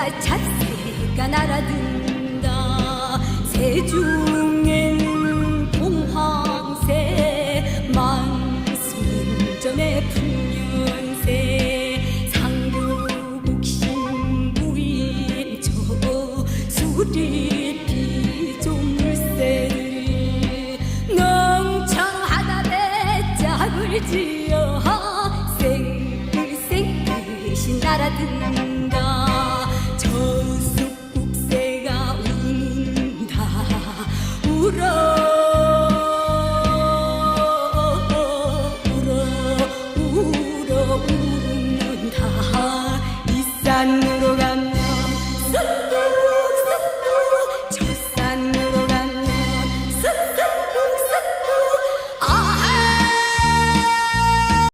새가 날아든다. 새중엔 동황새 만순전에 풍년새. 상류국신 부인저 수리비 좀물새들 농창하늘에 짝을 지어 생글생글신 날아든다 울어 울어 울어 울는다 이싼